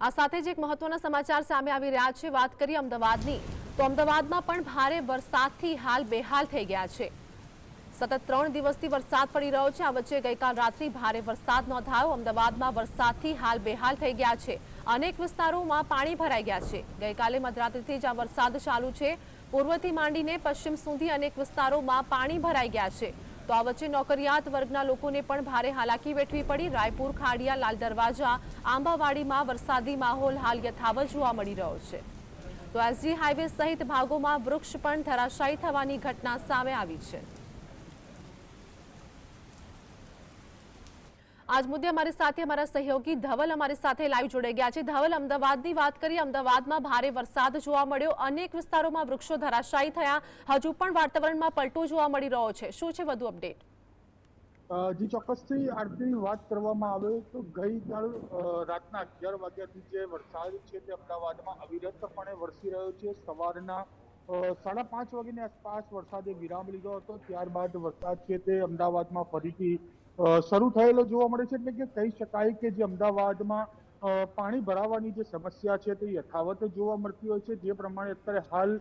આ સાથે જ એક મહત્વના સમાચાર સામે આવી રહ્યા છે. વાત કરીએ અમદાવાદની, તો અમદાવાદમાં પણ ભારે વરસાદથી હાલ બેહાલ થઈ ગયા છે. સતત ત્રણ દિવસથી વરસાદ પડી રહ્યો છે. આ વચ્ચે ગઈકાલ રાત્રિ ભારે વરસાદ નોંધાયો. અમદાવાદમાં વરસાદથી હાલ બેહાલ થઈ ગયા છે. અનેક વિસ્તારોમાં પાણી ભરાઈ ગયા છે. ગઈકાલે મધરાત્રિથી જ આ વરસાદ ચાલુ છે. પૂર્વથી માંડીને પશ્ચિમ સુધી અનેક વિસ્તારોમાં પાણી ભરાઈ ગયા છે. તો આ વચ્ચે નોકરિયાત વર્ગના લોકોને પણ ભારે હાલાકી વેઠવી પડી. રાયપુર, ખાડિયા, લાલ દરવાજા, આંબાવાડીમાં વરસાદી માહોલ હાલ યથાવત જોવા મળી રહ્યો છે. તો એસજી હાઈવે સહિત ભાગોમાં વૃક્ષ પણ ધરાશાયી થવાની ઘટના સામે આવી છે. આજ મુદ્દે અમારી સાથે અમારા સહયોગી ધવલ અમારી સાથે લાઈવ જોડાઈ ગયા છે. ધવલ, અમદાવાદની વાત કરીએ, અમદાવાદમાં ભારે વરસાદ જોવા મળ્યો. અનેક વિસ્તારોમાં વૃક્ષો ધરાશાયી થયા. હજુ પણ વાતાવરણમાં પલટો જોવા મળી રહ્યો છે. શું છે વધુ અપડેટ જી, ચોક્કસથી આરતીની વાત કરવામાં આવે તો ગઈકાલ રાતના અગિયાર વાગ્યાથી જે વરસાદ છે તે અમદાવાદમાં અવિરતપણે વરસી રહ્યો છે. સવારના સાડા પાંચ વાગ્યાની આસપાસ વરસાદે વિરામ લીધો હતો. ત્યારબાદ વરસાદ છે તે અમદાવાદમાં ફરીથી શરૂ થયેલો જોવા મળે છે એટલે કે કહી શકાય કે જે અમદાવાદમાં પાણી ભરાવાની જે સમસ્યા છે તે યથાવત જોવા મળતી હોય છે. જે પ્રમાણે અત્યારે હાલ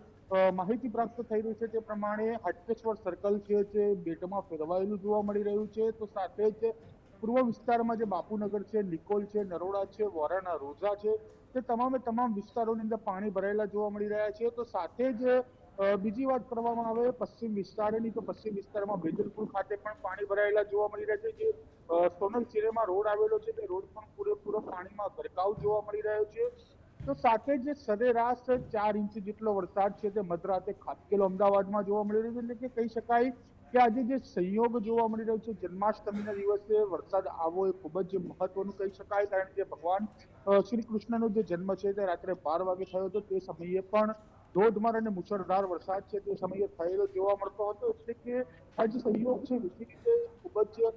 માહિતી પ્રાપ્ત થઈ રહી છે તે પ્રમાણે હાટકેશ્વર સર્કલ છે જે બેટમાં ફેરવાયેલું જોવા મળી રહ્યું છે. તો સાથે જ પૂર્વ વિસ્તારમાં જે બાપુનગર છે, નિકોલ છે, નરોડા છે, વોરાના રોઝા છે તે તમામે તમામ વિસ્તારોની અંદર પાણી ભરાયેલા જોવા મળી રહ્યા છે. તો સાથે જ બીજી વાત કરવામાં આવે, પશ્ચિમ વિસ્તારની તો પશ્ચિમ વિસ્તારમાં બેજલપુર ખાતે પણ પાણી ભરાયેલા જોવા મળી રહ્યા છે જે સોનલ સિરેમાં રોડ આવેલો છે તે રોડ પણ પૂરેપૂરો પાણીમાં ગરકાવ જોવા મળી રહ્યો છે. તો સાથે જે સરેરાશ ચાર ઇંચ જેટલો વરસાદ છે તે મધરાતે ખાબકેલો અમદાવાદમાં જોવા મળી રહ્યો છે. એટલે કે કહી શકાય કે આજે જે સંયોગ જોવા મળી રહ્યો છે, જન્માષ્ટમીના દિવસે વરસાદ આવવો એ ખૂબ જ મહત્વનું કહી શકાય, કારણ કે ભગવાન શ્રી કૃષ્ણનો જે જન્મ છે તે રાત્રે બાર વાગે થયો હતો. તે સમયે પણ ધોધમાર અને મુશળધાર વરસાદ છે તે સમયે થયેલો જોવા મળતો હતો. એટલે કે આ જે સંયોગ છે બીજી રીતે ખૂબ જ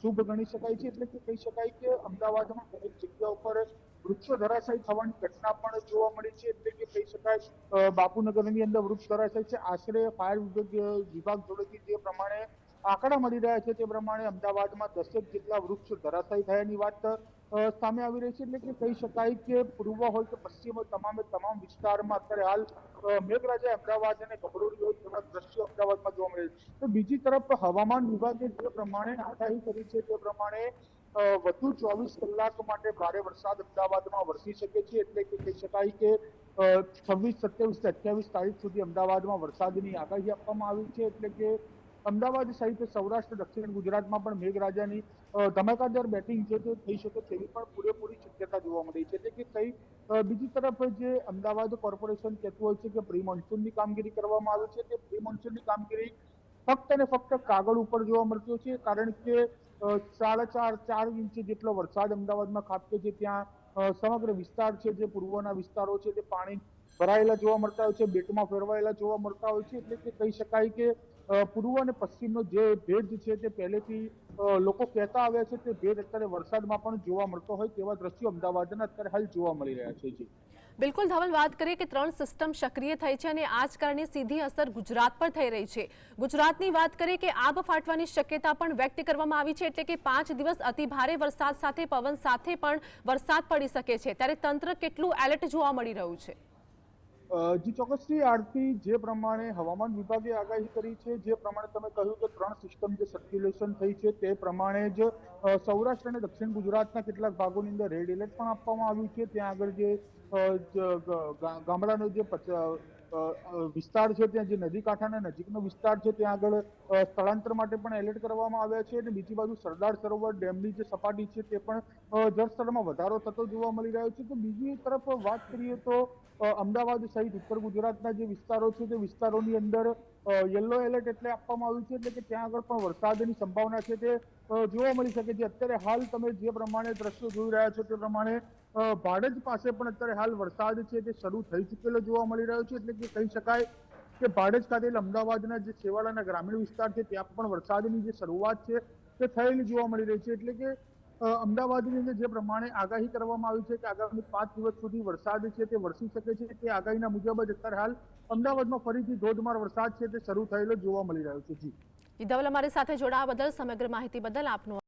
શુભ ગણી શકાય છે. એટલે કે કહી શકાય કે અમદાવાદમાં દરેક જગ્યા ઉપર વૃક્ષો ધરાશાયી થવાની ઘટના પણ જોવા મળી છે. એટલે કે કહી શકાય બાપુનગરની અંદર વૃક્ષ ધરાશાયી છે. આશરે ફાયર વિભાગ વિભાગ જોડેથી જે પ્રમાણે આંકડા મળી રહ્યા છે તે પ્રમાણે અમદાવાદમાં દસેક જેટલા વૃક્ષ ધરાશાયી થયાની વાત સામે આવી રહી છે એટલે કે કહી શકાય કે પૂર્વ હોય કે પશ્ચિમ તમામે તમામ વિસ્તારમાં અત્યારે હાલ મેઘરાજા અમદાવાદ અને ગબડોળી હોય તેવા દ્રશ્યો અમદાવાદમાં જોવા મળે છે. તો બીજી તરફ હવામાન વિભાગે જે પ્રમાણે આગાહી કરી છે તે પ્રમાણે વધુ ચોવીસ કલાક માટે ભારે વરસાદ અમદાવાદમાં વરસી શકે છે. એટલે કે કહી શકાય કે છવ્વીસ, સત્યાવીસથી અઠ્યાવીસ તારીખ સુધી અમદાવાદમાં વરસાદની આગાહી આપવામાં આવી છે. એટલે કે અમદાવાદ સહિત સૌરાષ્ટ્ર, દક્ષિણ ગુજરાતમાં પણ મેઘરાજાની ધમાકાદાર બેટિંગ છે તે થઈ શકે તેવી પણ પૂરેપૂરી શક્યતા જોવા મળી છે. એટલે કે કઈ બીજી તરફ જે અમદાવાદ કોર્પોરેશન કહેતું હોય છે કે પ્રી મોન્સૂનની કામગીરી કરવામાં આવે છે, તે પ્રી મોન્સૂનની કામગીરી ફક્ત અને ફક્ત કાગળ ઉપર જોવા મળતું છે, કારણ કે સાડા ચાર ચાર ઇંચ જેટલો વરસાદ અમદાવાદમાં ખાબકે છે, ત્યાં સમગ્ર વિસ્તાર છે, જે પૂર્વના વિસ્તારો છે, તે પાણી ભરાયેલા જોવા મળતા હોય છે, બેટમાં ફેરવાયેલા જોવા મળતા હોય છે, એટલે કે કહી શકાય કે પૂર્વ અને પશ્ચિમનો જે ભેદ છે તે પહેલેથી લોકો કહેતા આવ્યા છે તે ભેદ અત્યારે વરસાદમાં પણ જોવા મળતો હોય તેવા દ્રશ્યો અમદાવાદના અત્યારે હાલ જોવા મળી રહ્યા છે જી. બિલકુલ, ધવલ, વાત કરીએ કે ત્રણ સિસ્ટમ સક્રિય થઈ છે અને આ જ કારણે સીધી અસર ગુજરાત પર થઈ રહી છે. ગુજરાતની વાત કરીએ કે આબ ફાટવાની શક્યતા પણ વ્યક્ત કરવામાં આવી છે એટલે કે પાંચ દિવસ અતિ ભારે વરસાદ સાથે, પવન સાથે પણ વરસાદ પડી શકે છે. ત્યારે તંત્ર કેટલું એલર્ટ જોવા મળી રહ્યું છે? જી, ચોક્કસથી આરતી જે પ્રમાણે હવામાન વિભાગે આગાહી કરી છે, જે પ્રમાણે તમે કહ્યું કે ત્રણ સિસ્ટમ જે સર્ક્યુલેશન થઈ છે, તે પ્રમાણે જ સૌરાષ્ટ્ર અને દક્ષિણ ગુજરાતના કેટલાક ભાગોની અંદર રેડ એલર્ટ પણ આપવામાં આવ્યું છે. ત્યાં આગળ જે ગામડાનો જે વિસ્તાર છે ત્યાં જે નદી કાંઠાના નજીકનો વિસ્તાર છે, ત્યાં આગળ સ્થળાંતર માટે પણ એલર્ટ કરવામાં આવ્યા છે અને બીજી બાજુ સરદાર સરોવર ડેમની જે સપાટી છે તે પણ જળસ્તરમાં વધારો થતો જોવા મળી રહ્યો છે. તો બીજી તરફ વાત કરીએ તો અમદાવાદ સહિત ઉત્તર ગુજરાતના જે વિસ્તારો છે, તે વિસ્તારોની અંદર યલો એલર્ટ એટલે આપવામાં આવ્યું છે, એટલે કે ત્યાં આગળ પણ વરસાદની સંભાવના છે તે જોવા મળી શકે છે. અત્યારે હાલ તમે જે પ્રમાણે દ્રશ્યો જોઈ રહ્યા છો તે પ્રમાણે ભાડજ પાસે પણ અત્યારે હાલ વરસાદ છે તે શરૂ થઈ ચૂકેલો જોવા મળી રહ્યો છે. એટલે કે કહી શકાય કે ભાડજ ખાતે અમદાવાદના જે છેવાડાના ગ્રામીણ વિસ્તાર છે ત્યાં પણ વરસાદની જે શરૂઆત છે તે થયેલી જોવા મળી રહી છે. એટલે કે અમદાવાદની અંદર જે પ્રમાણે આગાહી કરવામાં આવી છે કે આગામી પાંચ દિવસ સુધી વરસાદ છે તે વરસી શકે છે. તે આગાહીના મુજબ જ અત્યારે હાલ અમદાવાદમાં ફરીથી ધોધમાર વરસાદ છે તે શરૂ થયેલો જોવા મળી રહ્યો છે. જી. ધવલ અમારી સાથે જોડાવા બદલ સમગ્ર માહિતી બદલ આપનો